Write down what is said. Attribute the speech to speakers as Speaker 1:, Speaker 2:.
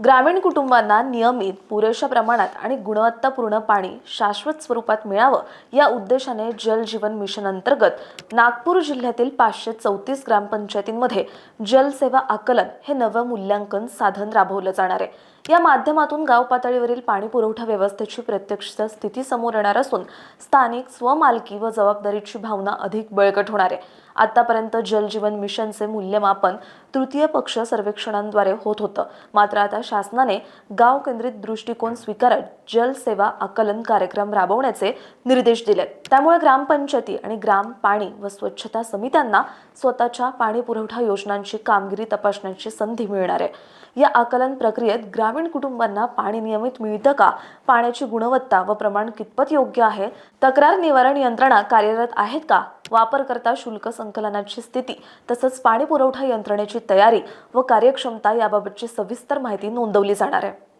Speaker 1: ग्रामीण कुटुंबांना नियमित पुरेशा प्रमाणात आणि गुणवत्तापूर्ण पाणी शाश्वत स्वरूपात मिळावं या उद्देशाने जल जीवन मिशन अंतर्गत नागपूर जिल्ह्यातील पाचशे चौतीस ग्रामपंचायतींमध्ये जलसेवा आकलन हे नवं मूल्यांकन साधन राबवलं जाणार आहे. या माध्यमातून गाव पातळीवरील पाणी पुरवठा व्यवस्थेची प्रत्यक्ष स्थिती समोर येणार असून स्थानिक स्वमालकी व जबाबदारीची भावना अधिक बळकट होणार आहे. आतापर्यंत जल जीवन मिशनचे मूल्यमापन तृतीय पक्ष सर्वेक्षणांद्वारे होत होतं. मात्र आता शासनाने गाव केंद्रित दृष्टिकोन स्वीकारत जलसेवा आकलन कार्यक्रम राबवण्याचे निर्देश दिलेत. त्यामुळे ग्रामपंचायती आणि ग्राम पाणी व स्वच्छता समित्यांना स्वतःच्या पाणी पुरवठा योजनांची कामगिरी तपासण्याची संधी मिळणार आहे. या आकलन प्रक्रियेत ग्रामीण कुटुंबांना पाणी नियमित मिळतं का? पाण्याची गुणवत्ता व प्रमाण कितपत योग्य आहे? तक्रार निवारण यंत्रणा कार्यरत आहेत का? वापरकर्ता शुल्क संकलनाची स्थिती तसंच पाणी पुरवठा यंत्रणेची तयारी व कार्यक्षमता याबाबतची सविस्तर माहिती नोंदवली जाणार आहे.